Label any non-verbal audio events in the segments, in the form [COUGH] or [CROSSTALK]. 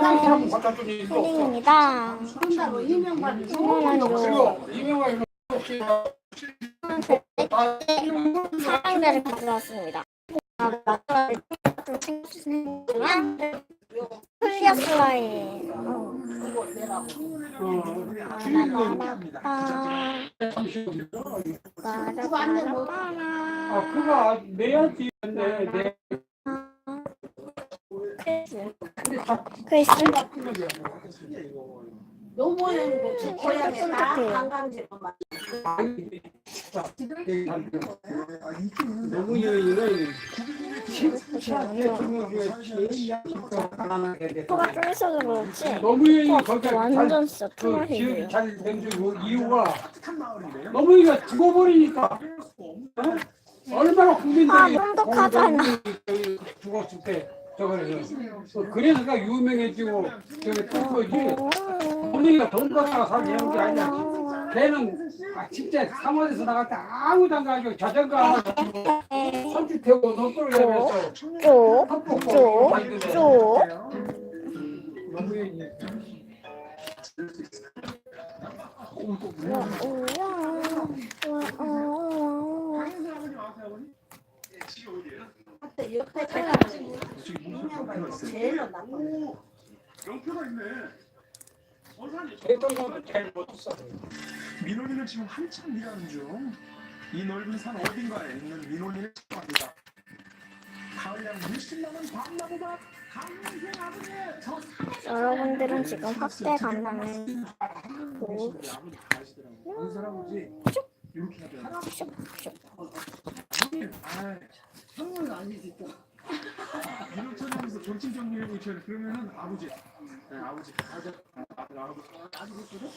갖다 주니 이거 없어. 푸딩입니다. 그런다고 이명박이 그리고 이명박이 혹시 사랑대를 가져왔습니다. 아, 챙겨주시지만 클리어 슬라임. 어. 아, 그거 안돼 뭐아 그거 내야지 근데 내 노모형도 저 고향에 다. 관광지로만 너무 여인은 코가 좀 있어서 그렇지 너무 여인이 코 거기가 완전 진짜 그 기억이 투명해요. 잘된 이유가 너무 여기가 죽어버리니까 어? 얼마나 국민들이 아, 똑똑하잖아. 죽었을 때 저거를 어, 그래서 가 유명해지고 저기 뜬 거지. 어머니가 돈 갖다가 살게 게 아니야 걔는 아, 진짜 상원에서 나갈 때 아무도 안 가지고 자전거 하나 가지고 선지 태우고 노또를 내면서 쪽, 쪽. 너무 여인이 그 때 옆에 가가지고 이명박이 제일 나쁜 영표가 있네. 대통령도 제일 민원인은 지금 한참 일하는 중. 이 넓은 산 어딘가에 있는 민원인을 찾아갑니다. 가을양 물씬 나는 밤나무가 강릉생 아버지 저 여러분들은 지금 확대 감당을 보고 인사라고지 이렇게 해야 돼. 형은 아니지 또. 민원처장에서 존칭 정리하고 있잖아요. 그러면은 아버지. 네, 아버지. 아들, 아들, 아버지. 아들 있거든?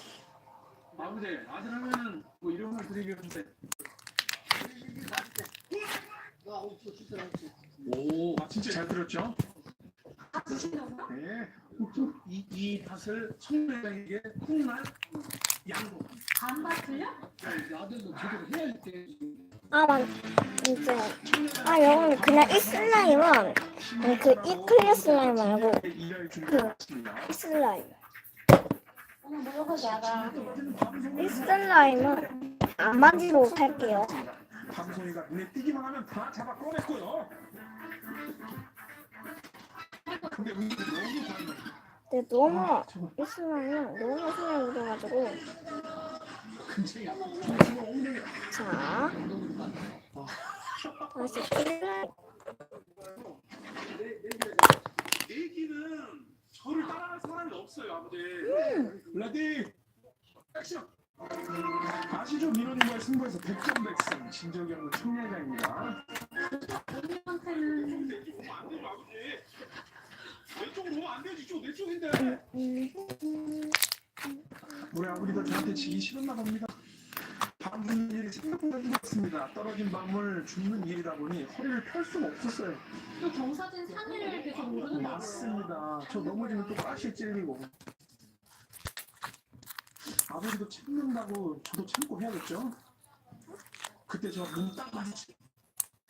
아버지, 아들 하면은 뭐 이런 걸 드리겠는데. 오, 아, 진짜 잘 들었죠? 네. 이, 이 밭을 청년에게 훗날 반밭을요? 아들도 제대로. 아, 맞, 이제. 아, 여러분, 그냥 이 슬라임은, 아니, 그, 이 클리어 슬라임 말고, 있습니다. 이 슬라임. 오늘 뭐가 나가 이 슬라임은 안 만지도록 할게요. 방송이가 눈에 띄기만 하면 다 잡아 꺼냈고요. 근데 우리 많이 근데 너무, 이 슬라임은 너무 손에 묻어가지고, 자. 다시 슬라임. 얘기는 저를 따라갈 사람이 없어요, 아버지. 레디, 액션. 아시죠? 민호님과의 승부에서 100점 백승 진정경은 청년장입니다. 우리한테 는내 쪽으로 안 되죠, 아버지. 내 쪽으로 오면 안 되지, 저내 쪽인데. 음, 우리 아버지도 저한테 지기 싫었나 봅니다. 밤 붓는 일이 생각보다 힘들었습니다. 떨어진 밤을 줍는 일이다 보니 허리를 펼 수가 없었어요. 또 경사진 상해를 계속 모르는 거 맞습니다. 저 넘어지면 또 가시 찔리고. 아버지도 참는다고 저도 참고 해야겠죠? 그때 저 눈딱 마주치.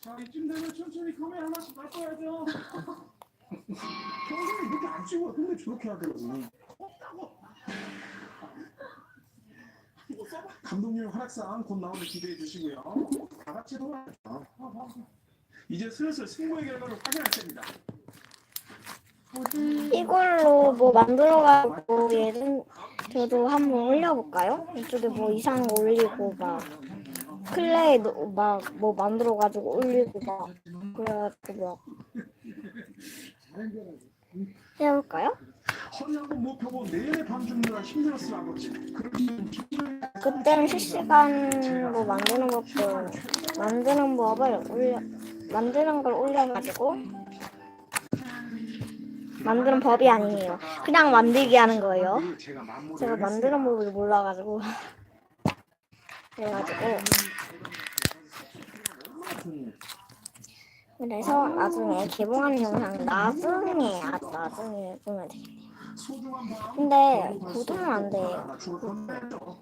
자 이쯤 되면 천천히 카메라 하나씩 바꿔야죠. [LAUGHS] 평소에 이렇게 안 찍어요. 근데 저렇게 하더라고. 없다고. 감독님 활약상 곧 나오는 기대해 주시고요. 다 같이 돌아가죠. 이제 슬슬 승부의 결과를 확인할 때입니다. 이걸로 뭐 만들어가지고 예전 저도 한번 올려볼까요? 이쪽에 뭐 이상한 거 올리고 막 클레이 막뭐 만들어가지고 올리고 막 그래가지고 막 해볼까요? 허리하고 목표고 내내 밤 줍느라 힘들었을 아버지. 그때는 실시간으로 만드는 것도 만드는 법을 올려 만드는 걸 올려가지고 만드는 법이 아니에요. 그냥 만들게 하는 거예요. 제가 만드는 법을 몰라가지고 [LAUGHS] 그래가지고 그래서 나중에 개봉하는 영상 나중에 아주 나중에 보면 되겠네요. 근데 구독은 안 돼요. 뻔했죠.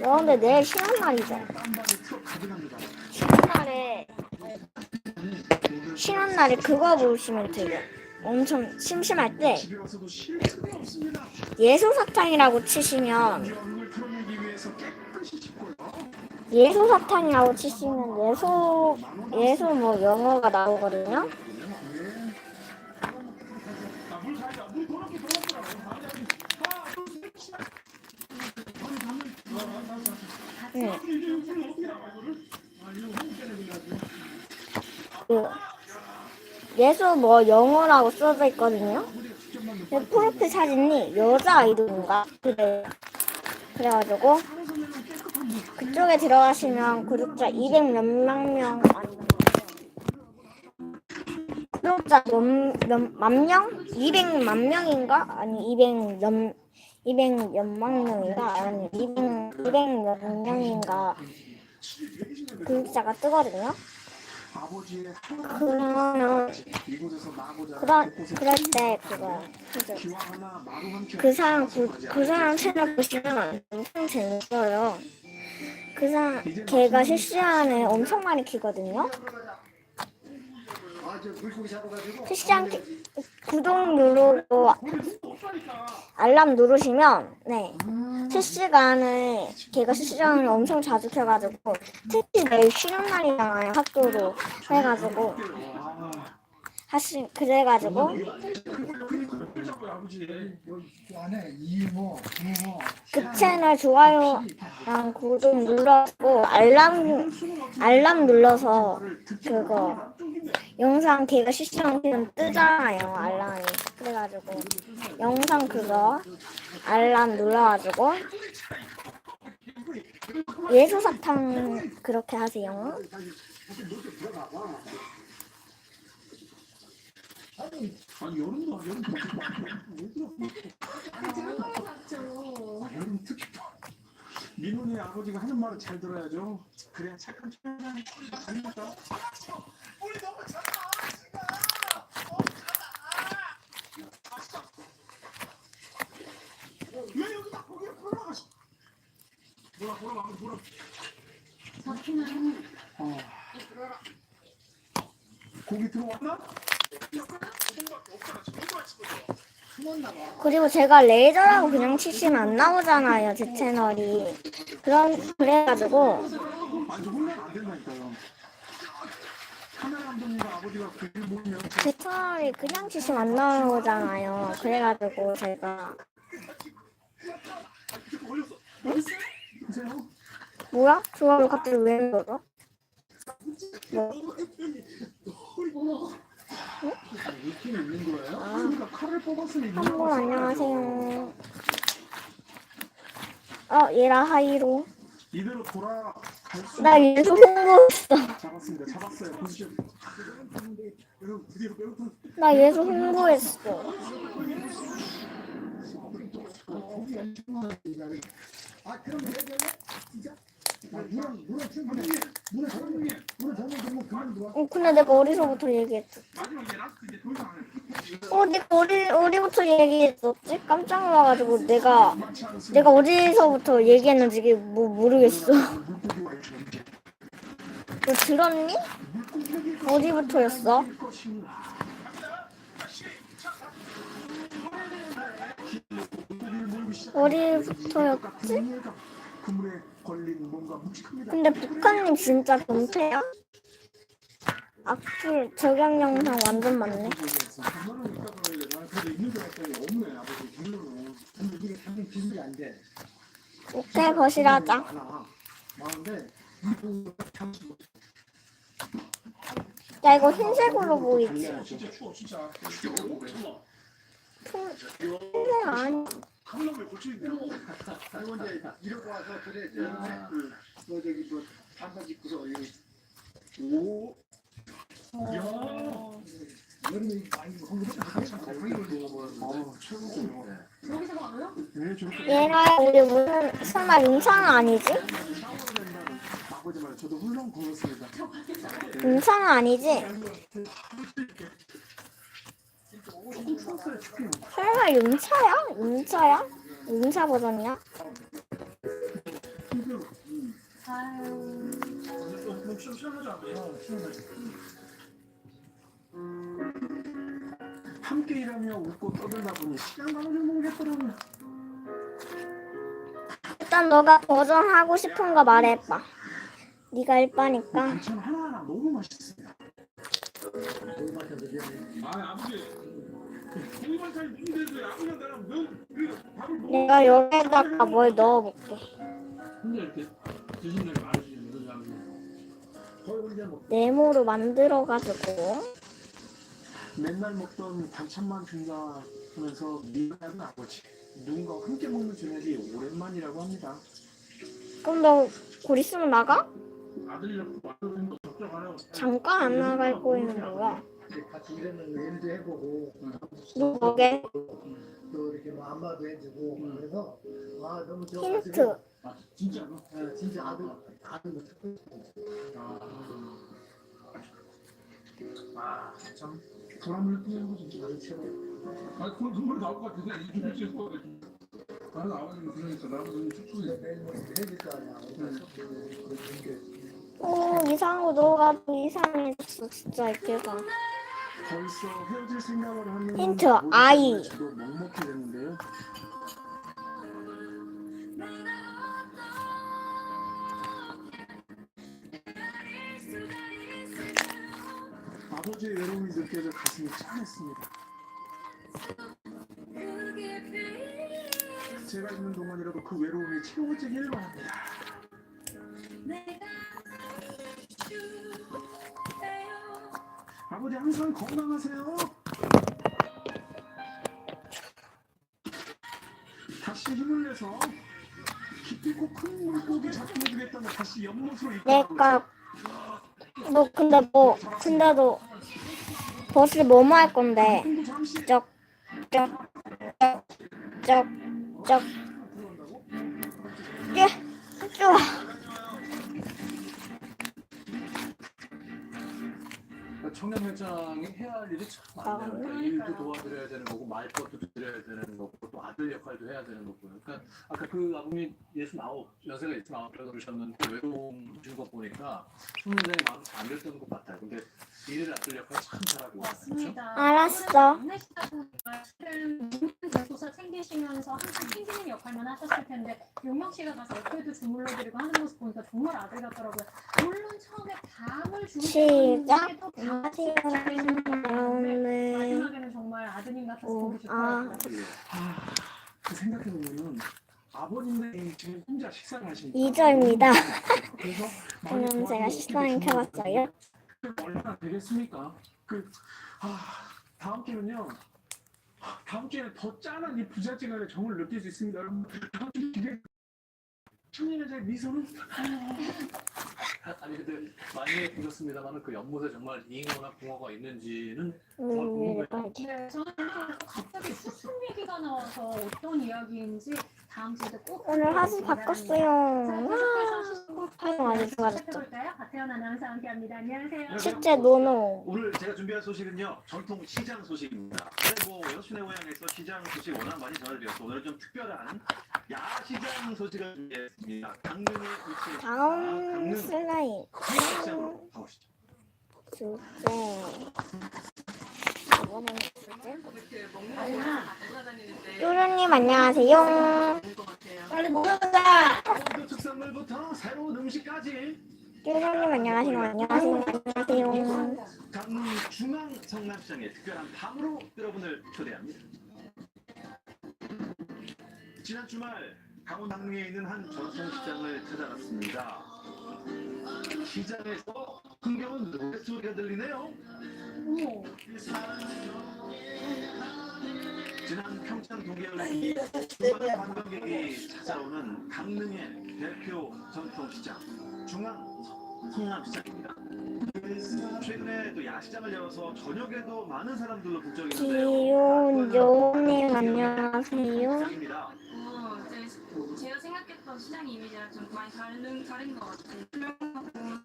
여러분들 내일 쉬는 날이죠. 쉬는 날에 쉬는 날에 그거 보시면 돼요. 엄청 심심할 때. 예소사탕이라고 치시면. 예소사탕이라고 치시면 예소 예소 뭐 영어가 나오거든요. 네. 그 예수 뭐 영어라고 써져 있거든요. 제 프로필 사진이 여자 아이돌인가 그래 그래가지고 그쪽에 들어가시면 구독자 200 몇만 명 아니 구독자 몇만 명? 200만 명인가? 아니 200 몇, 200 몇만 명인가? 아니 200 200몇 명인가 구독자가 뜨거든요. 그러면 나고자 그럴 때 그거. 그 사람 구, 그 사람 채널 보시면 엄청 재밌어요. 그 사람 걔가 실시간에 엄청 많이 키거든요. 실시간 키, 구독 누르고 알람 누르시면 네. 실시간에 걔가 실시간을 엄청 자주 켜가지고 특히 내일 쉬는 날이잖아요 학교로 해가지고. 하시 그래가지고 자꾸 아버지. 안에 이모, 부모, 그 채널 좋아요 랑 구독 눌러고 알람 알람 눌러서 그거 영상 걔가 실시간 뜨잖아요 알람이. 그래가지고 영상 그거 알람 눌러가지고 예소사탕 그렇게 하세요. 아니 여름도 여름 아, 여름 특히 민훈이 아버지가 하는 말을 잘 들어야죠. 그래야 착한 청년 아닙니까? 우리 너무 작아. 왜 여기다 고기를 풀어나가시? 뭐라 뭐라 뭐라 뭐라. 어. 고기 들어왔나? 그리고 제가 레이저라고 그냥 치시면 안 나오잖아요 제 채널이 그런 그래가지고 제 채널이 그냥 치시면 안 나오잖아요 그래가지고 제가 보세요. 뭐야? 좋아요 갑자기 왜 눌러져? 있는 거예요? 안녕하세요 어 얘라 하이로 이대로 돌아갈 수나 얘도 홍보했어 잡았습니다. 잡았어요. 나 얘도 홍보했어 아 그럼 얘기해? 진짜? 어, 근데 내가 어디서부터 얘기했어? 마지막 이제 라스트 이제 더 이상 안 내가 어디, 어디부터 얘기했었지? 깜짝 놀라가지고 내가, 내가 어디서부터 얘기했는지 뭐 모르겠어. 너 들었니? 어디부터였어? 어디부터였지? 근데 북한님 진짜 변태야? 악플 저격 영상 완전 많네. 오케이, 거실하자. 야, 이거 흰색으로 보이지? 흰색 아니 한놈에 고치는데요. 그리고 이제 이러고 와서 그래 그, 뭐 저기 뭐 반바지 입고서 여기 오. 어. 네 저렇게 얘가 우리 무슨 설마 윤찬은 아니지? 윤찬은 아니지? 설마 윤차야? 윤차야? 윤차 버전이야? 않아요? 함께 일하며 웃고 떠들다 보니 시간 가는 줄 모르겠더라고요. 일단 너가 버전하고 싶은 거 말해봐. 네가 그 일바니까. 반찬 하나하나 너무 맛있습니다. 아 아버지 고기 반찬이 문제인데 아버지랑 나랑 너그 밥을 먹어 내가 여기다가 뭘 넣어볼게. 혼자 이렇게 드신 날 많으시는 거죠 아버지 네모로 만들어가지고. 맨날 먹던 반찬만 준다 하면서 미안한 아버지. 누군가와 함께 먹는 저녁이 오랜만이라고 합니다. 그럼 너 곧 있으면 나가? 아들이랑 거 잠깐 안 나갈 거있는 거야. 같이 일하는 일도 해보고 너 뭐게? 또 이렇게 뭐 안마도 해주고 그래서 아 너무 좋아 힌트. 아 진짜 아, 진짜 아들 아들 뭐 듣고 아참 보람을 느끼는 거 진짜 그렇죠. 아 그건 눈물 나올 것 같아서 이 준비 찍을 거 같아 나는 아버지는 그러니까 나도 좀 축축해 뭐오 이상한 거 넣어가지고 이상해졌어 진짜 이렇게가. 벌써 헤어질 생각을 하는 힌트, 아이. 저도 먹먹해졌는데요. 아버지의 외로움이 느껴져 가슴이 짠했습니다. 제가 있는 동안이라도 그 외로움이 채워지길 바랍니다. 아버지 항상 건강하세요. 다시 힘을 내서 깊고 큰 물고기 잡게 해주겠다며 다시 연못으로 이끌고 내가 너 근데 뭐너 버스 뭐뭐 할 건데? 있어요. 잠시 쩍쩍 쩍 쩍 청년회장이 해야 할 일이 참 많네요. 그러니까 일도 도와드려야 되는 거고 말것도 드려야 되는 거고 또 아들 역할도 해야 되는 거고요. 그러니까 아까 그 아버님 예순 아홉 연세가 예순 아홉이라고 그러셨는데 외로움 것 보니까 청년회장이 마음 잘안 됐던 것 같아요. 근데 일을 아들 역할 참 잘하고 있어요. 그렇죠? 맞습니다. 알았어. 막내시다 보니까 실은 대소사 챙기시면서 항상 챙기는 역할만 하셨을 텐데 용명 씨가 가서 옆에도 주물러드리고 하는 모습 보니까 정말 아들 같더라고요. 물론 처음에 밥을 주고 시작. 안녕하세요. 오늘 마지막에는 정말 아드님 같아서 오, 보기 아. 좋더라고요. 아, 그 생각해보면은 아버님네 지금 혼자 [LAUGHS] 식사를 하시니까 이 절입니다. 그래서 그럼 제가 식사를 켜봤어요. 얼마나 되겠습니까? 그 아, 다음 주는요. 아, 다음 주에는 더 짠한 이 부잣집안의 정을 느낄 수 있습니다. 여러분 다음 주 기대. 청년의 미소는 아니 근데 많이 보셨습니다만 그 연못에 정말 잉어나 붕어가 있는지는 음, 이렇게. 네, 저는 갑 얘기가 나와서 어떤 이야기인지 다음 주에 꼭 오늘 자, 바꿨어요. 계속해서 화수 아주 좋아졌죠. 살펴볼까요? 박태현 아나운서 함께합니다. 안녕하세요. 실제 노노. 오늘 제가 준비한 소식은요 전통 시장 소식입니다. 근데 뭐 여수의 고향에서 시장 소식 워낙 많이 전해드렸고 오늘은 좀 특별한 야시장 소식을 준비했습니다. 강릉에 위치해 다음 슬라임. 시장으로 가보시죠. 주제. 쪼르님 안녕하세요. 빨리 새로운 음식까지 쪼르님 안녕하세요. 안녕하세요. 안녕하세요. 강릉 중앙 성남시장의 특별한 밤으로 여러분을 초대합니다. 지난 주말 강원 강릉에 있는 한 전통시장을 찾아갔습니다. 시장에서 흥겨운 노랫소리가 들리네요. 지난 평창 동계올림픽 수많은 관광객이 찾아오는 강릉의 대표 전통시장 중앙 성남시장입니다. 최근에 또 야시장을 열어서 저녁에도 많은 사람들로 북적이는데요. 지용조님 안녕하세요. 시장입니다. 어, 제가 생각했던 시장 이미지랑 좀 많이 다른 다른 것 같아요.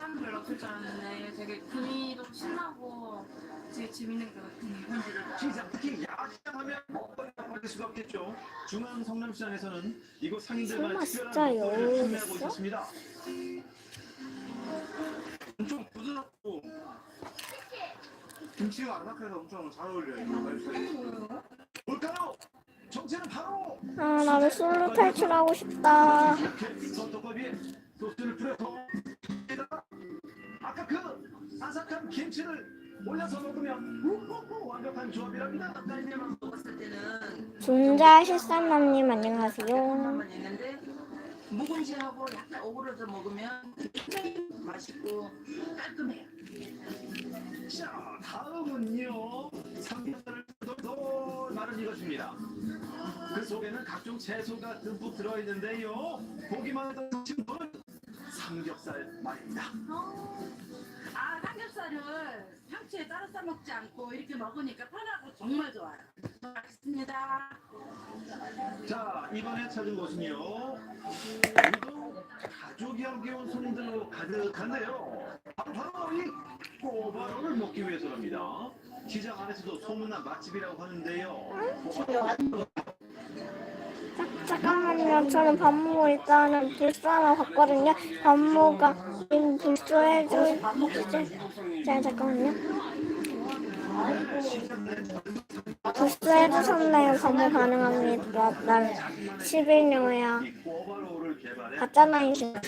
사람 별로 없을 줄 알았는데 되게 분위기도 신나고 되게 재밌는 것 같아요. 시장 특히 야시장 하면 먹거리가 빠질 수가 없겠죠. 중앙 성남시장에서는 이곳 상인들만의 설마 특별한 먹거리를 판매하고 있어? 있었습니다. 좀 부드럽고 김치 김치가 아삭해서 엄청 잘 어울려요. 뭘까요? 정체는 바로 아 나도 솔로 탈출하고 싶다. 이렇게 손톱밥에 소스를 뿌려서 아삭한 김치를 올려서 먹으면 우후후 완벽한 조합이랍니다. 먹었을 때는 존자 실산남님 안녕하세요. 하나만 있는데 묵은지하고 약간 오그러져 먹으면 굉장히 맛있고 깔끔해요. 자, 다음은요. 삼겹살을 덜덜 마른 이것입니다. 그 속에는 각종 채소가 듬뿍 들어있는데요. 보기만 해도 친구는 삼겹살 말입니다. 아 삼겹살을 상추에 따로 싸 먹지 않고 이렇게 먹으니까 편하고 정말 좋아요. 맛있습니다. 자, 이번에 찾은 곳은요. 오늘도 가족이 함께 온 손님들로 가득한데요. 바로 이 꼬바로를 먹기 위해서랍니다. 시장 안에서도 소문난 맛집이라고 하는데요. 잠깐만요. 저는 밥먹고 일단은 불사러 갔거든요. 밥먹가 지금 불조해줘. 자 잠깐만요. 불조해주셨네요. 밥먹 가능합니다. 난 11년이야. 이 꼬바로를 개발해 가짜나이시죠?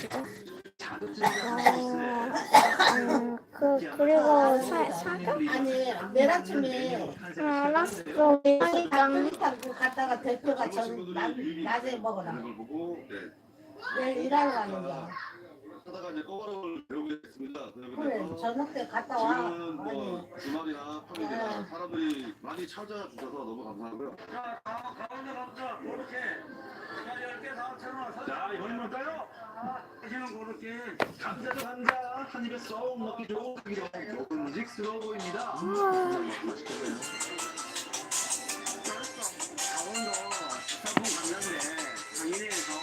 음, 그 그리고 사 사과? 아니 내일 아침에 아, 알았어. 그러니까 그 갔다가 대표가 저 낮- 낮에 먹어라. 걸 보고 네. 내일 일하러 가는데. 하다가 이제 꼬바로를 배우겠습니다. 그래 저녁 때 갔다 와. 지금 뭐 아니 주말이나 평일이나 사람들이 많이 찾아주셔서 너무 감사하고요. 가운데 가보자. 그렇게. 자, 10개 다 채워놔. 자, 이번엔 뭘까요? 하시는 그렇게. 감자도 감자 한 입에 쏙 넣기 좋은 크기로 먹음직스러워 보입니다. 맛있겠네요. 강원도 사품 강남에 강인에서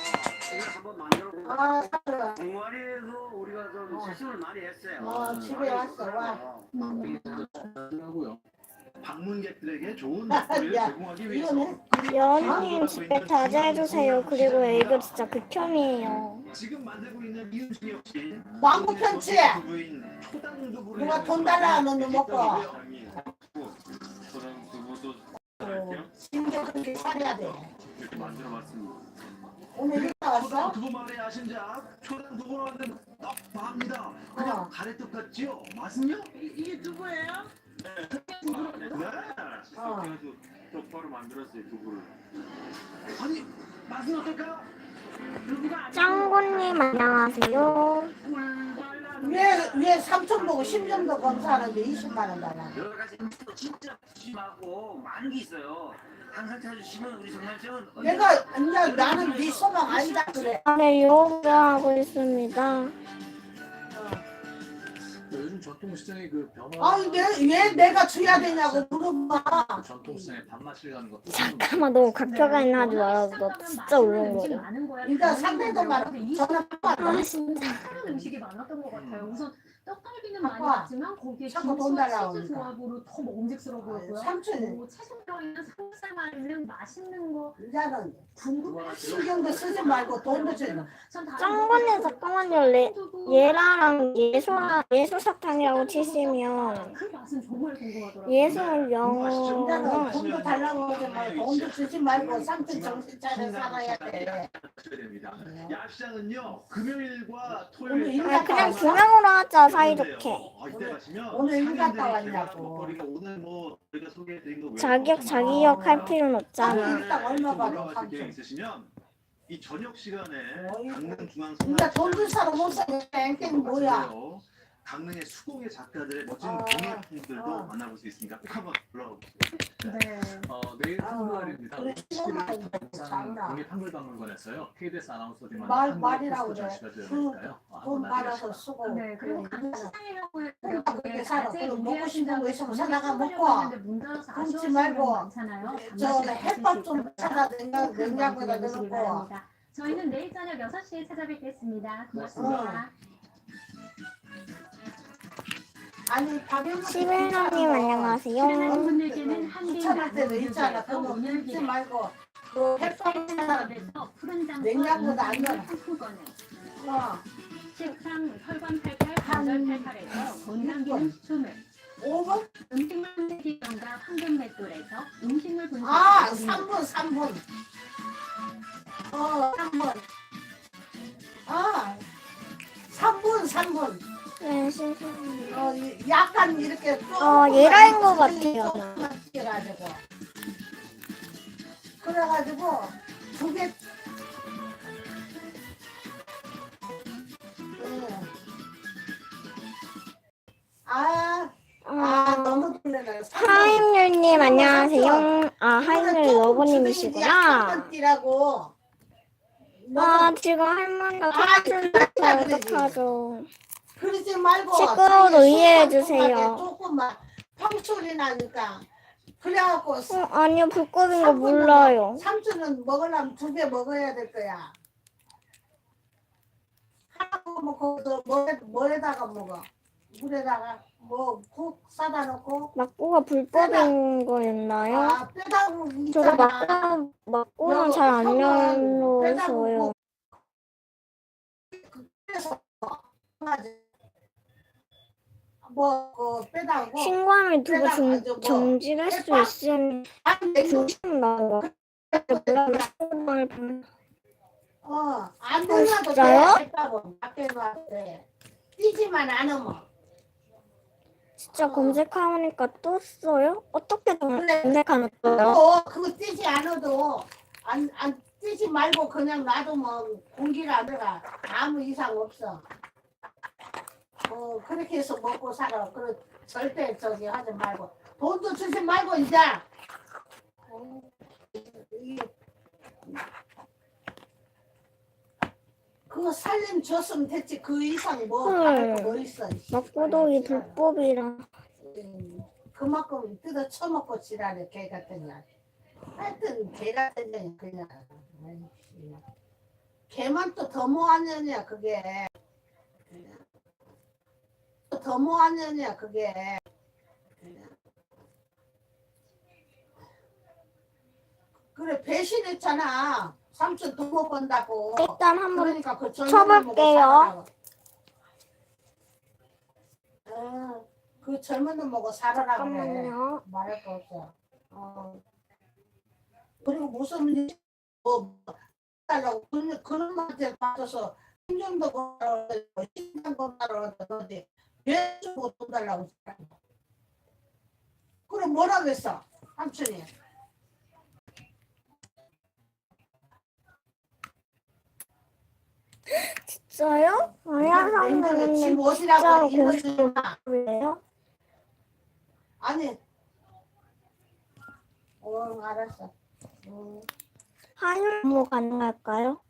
우리가 한번 만들어 본아 사러. 동아리에서 우리가 좀 실습을 많이 했어요. 어 집에 왔어 와. 하고요. 방문객들에게 좋은 야, 먹거리를 제공하기 위해서 연님 집에 자제해주세요. 그리고 이거 진짜 극혐이에요. 지금 만들고 있는 이 음식 역시 망고 초당 두부를 누가 돈 달라 하면 너 먹고. 저는 그것도 심지어 그렇게 살해야 돼. 이렇게 만들어봤습니다. 오늘 일다 왔어? 두부 말의 아신작 초당 두부로 만든 떡밥입니다. 그냥 어. 가래떡 같지요? 맛은요? 이게 누구예요? 네. 어. 그래서 똑바로 만들었어요 두부를. 아니 맛은 어떨까요? 짱구님 안녕하세요. 왜왜 삼천 보고 10년도 검사하는데 20만 원 달라. 여러 가지 음식도 진짜 푸짐하고 많은 게 있어요. 항상 찾으시면 우리 정남생은 내가 이제 나는 네 소망 아니다 그래. 안에 요가 하고 있습니다. 요즘 전통시장의 그 변화. 아니 내, 왜 내가 줘야 되냐고 물어봐. 그 전통시장의 밥맛이라는 것도 잠깐만 너무 각표가 있나 하지 말아서 나 진짜 울는 거야. 일단 상대도 말아. 전화 아 진짜. 다른 음식이 많았던 것 같아요. 우선 떡갈비는 많이 봤지만 거기에 자꾸 돈 김치와 달라고 치즈 그러니까. 조합으로 더 먹음직스러워 보였고요. 삼촌 뭐 채소 들어있는 삼겹살말이는 맛있는 거 이자는 궁금해. 신경도 쓰지 말고 돈도 줘. 전 다른 짱구님 잠깐만요. 레, 예라랑 예소랑 예소 사탕이라고 치시면 그 맛은 정말 궁금하더라고요. 이자는 영어. 돈도 달라고 하지 말고 돈도 주지 말고 삼촌 정신 차려 살아야 돼. 됩니다. 야시장은요 금요일과 오늘 토요일 일 아 그냥? 두 명으로 하자 사이좋게. 아, 오늘 일 갔다 상인들이 왔냐고. 개발한 먹거리가 오늘 뭐 저희가 소개해드린 거 외에 자격 또 자기역 할 필요는 아, 없잖아. 일단 얼마 좀 받아, 있으시면 이 저녁 시간에 어이구. 강릉 중앙 진짜 돈줄 사람 못 사는 땡땡 뭐야? 강릉의 수공예 작가들의 멋진 어. 공예 품들도 어. 만나볼 수 있으니까 꼭 [LAUGHS] 한번 올라가 보세요. 네. 어, 내일. 그래, 신혼말인데 잘나. 국립한글박물관에서요. KBS 아나운서들만 말- 말이라고 그래. 전시가 되어 그 있으니까요. 어, 돈 한번 받아서 만나보시죠. 쓰고. 네, 그리고 그래, 강시장이라고 해서 그렇게 살아. 낮에 그리고 먹고 싶은 거 있으면 사다가 먹고. 굶지 아쉬워하시는 말고. 많잖아요. 저 햇밥 좀 냉장, 큰 냉장고에다. 바랍니다. 저희는 내일 저녁 6시에 찾아뵙겠습니다. 고맙습니다. 박영수 11호님 안녕하세요. 분들께는 귀찮을 있잖아. 그거 말고 그 냉장고도 안 넣어. 상품권을 어. 식상 혈관 88, 관절 88에서 건강기능 수초 할머니가 아, 그래, 그래. 어떡하죠. 그러지 말고 시끄러워도 자기 이해해 주세요. 조금만 펑소리 나니까 그래갖고 어, 아니요, 불법인 거 몰라요. 삼촌은 먹으려면 두개 먹어야 될 거야. 하나 먹고 너 뭐에 뭐에다가 먹어? 물에다가 뭐국 사다 놓고 막고가 불법인 거였나요? 아 빼다고 저도 있잖아. 막고, 막고는 잘 안 열어서요. 그래서 빼다고 신고하면 두고 정, 빼다가지고 정지할 수 있으면 신고를 방- 어, 안 진짜요? 돼. 했다고 밖에 놨대. 뛰지만 않으면. 진짜 검색하니까 떴어요? 어떻게 그래. 검색하면 떠요? 어, 그거 뛰지 않아도 안, 안 뛰지 말고 그냥 놔두면 공기가 안 들어가. 아무 이상 없어. 어, 그렇게 해서 먹고 살아. 그 절대 저기 하지 말고. 돈도 주지 말고 이제. 어, 이- 그거 살림 줬으면 됐지. 그 이상 뭐, 헐. 거뭐 있어. 막고독이 불법이라. 음, 그만큼 뜯어 쳐먹고 지랄해 개 같은 년. 하여튼 개 같은 년이 그냥. 개만 또더 년이야 그게. 또더 년이야 그게. 그래 배신했잖아. 삼촌 돈 못 번다고. 일단 한번 그러니까 그 젊은 쳐볼게요. 살아라고. 어, 그 젊은 놈 먹고 살아라 그래. 잠깐만요. 말할 거 없어. 어. 그리고 무슨 뭐 달라고 그런 그런 말들 받아서 신경도 건달라고 신경 건달라고 그러는데 왜 주고 돈 달라고. 그럼 뭐라고 했어 삼촌이 진짜요? 집 선생님. 어디라고 진짜로 이러지 마. 왜요? 아니 어 알았어 음. 뭐 가능할까요?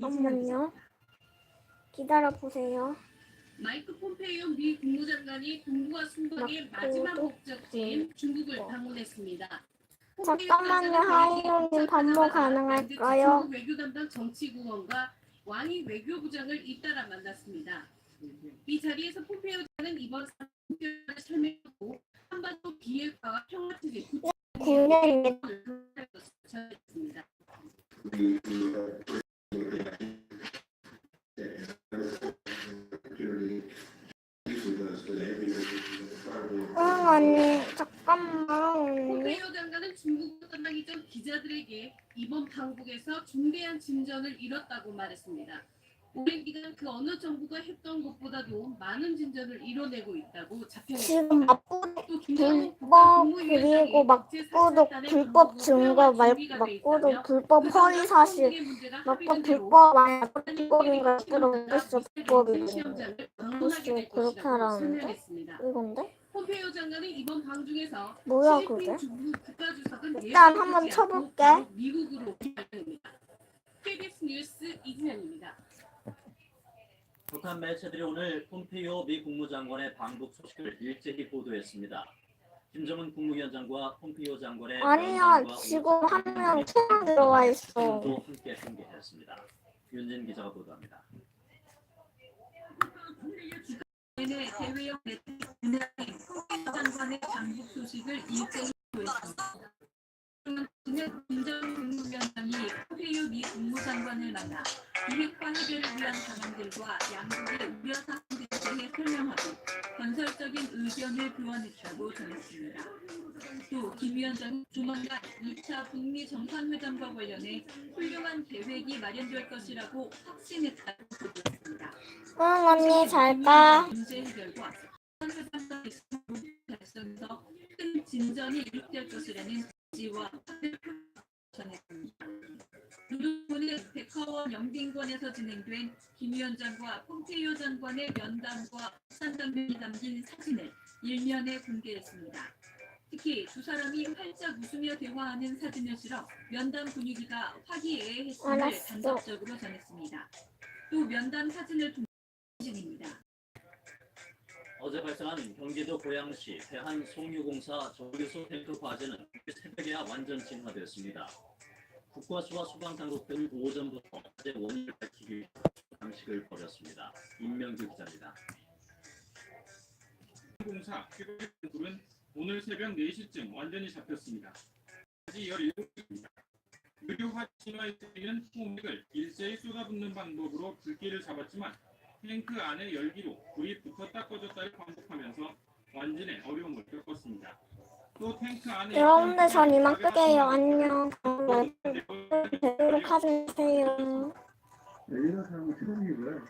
잠깐만요. 기다려 보세요. 마이크 폼페이오 미 국무장관이 동북아 순방의 마지막 목적지인 중국을 방문했습니다. 잠깐만요, 하이로님 반모 가능할까요? 외교 담당 정치국원과 왕이 외교부장을 잇따라 만났습니다. 이 자리에서 폼페이오 장관은 이번 사건을 설명하고 한반도 비핵화와 평화 체제 국내에 전했습니다. 응, 언니. 잠깐만. 폼페이오 장관은 중국으로 떠나기 전 기자들에게 이번 방북에서 중대한 진전을 이뤘다고 말했습니다. 오랜 기간 그 어느 정부가 했던 것보다도 많은 진전을 이뤄내고 있다고 또 김정은 불법 국무위원장이 그리고 국제사찰단의 불법 증거 말 준비가 돼 막고독 있다며 불법 그 허위 사실 막고 불법 아니야 불법인가 시험장을 방문하게 될 글쎄, 그렇게 하라는데? 이건데? 폼페이오 장관은 이번 방중에서 뭐야, 시진핑 그게? 중국 국가주석은 일단 한번 않고 쳐볼게. 미국으로 발령입니다. KBS 뉴스 이진현입니다. 북한 매체들이 오늘 폼페이오 미 국무장관의 방북 소식을 일제히 보도했습니다. 김정은 국무위원장과 폼페이오 장관의 아니야 면담과 지금 한명 투명 들어와 있어 사진도 함께 공개했습니다. 윤진 기자가 보도합니다. 내내 대외역 내내 장관의 방북 소식을 일제히 보였습니다. 김정은 국무위원장이 폼페이오 폼페이오 미 국무장관을 만나 비핵화 해결을 위한 방안들과 양국의 우려 사항들에 대해 설명하고 건설적인 의견을 교환했다고 전했습니다. 또 김 위원장은 조만간 2차 북미 정상회담과 관련해 훌륭한 계획이 마련될 것이라고 확신했다고 보도했습니다. 응 언니 잘가 문제 해결과 정상회담과 달성에서 큰 진전이 이룩될 것이라는 지와 전했습니다. 백화원 영빈관에서 진행된 김 위원장과 폼페이오 장관의 면담과 산장면이 담긴 사진을 일면에 공개했습니다. 특히 두 사람이 활짝 웃으며 대화하는 사진을 실어 면담 분위기가 화기애애했음을 알았어. 간접적으로 전했습니다. 또 면담 사진을 통해 사진입니다. 어제 발생한 경기도 고양시 대한 송유공사 정유소 탱크 화재는 새벽에야 완전 진화되었습니다. 국과수와 소방당국 등 오전부터 화재 원인을 밝히기 위해 장식을 벌였습니다. 임명규 기자입니다. 공사 불은 오늘 새벽 4시쯤 완전히 잡혔습니다. 아직 17개입니다. 의료화 진화에 쓰이는 소맥을 일제히 쏟아붓는 방법으로 불길을 잡았지만 탱크 안의 열기로 불이 붙었다 꺼졌다를 반복하면서 완전히 어려움을 겪었습니다. 또 탱크 안에 여러분들 전 이만 끌게요 안녕 다음에 뵙도록 하세요 이런 사람은 처음이고요.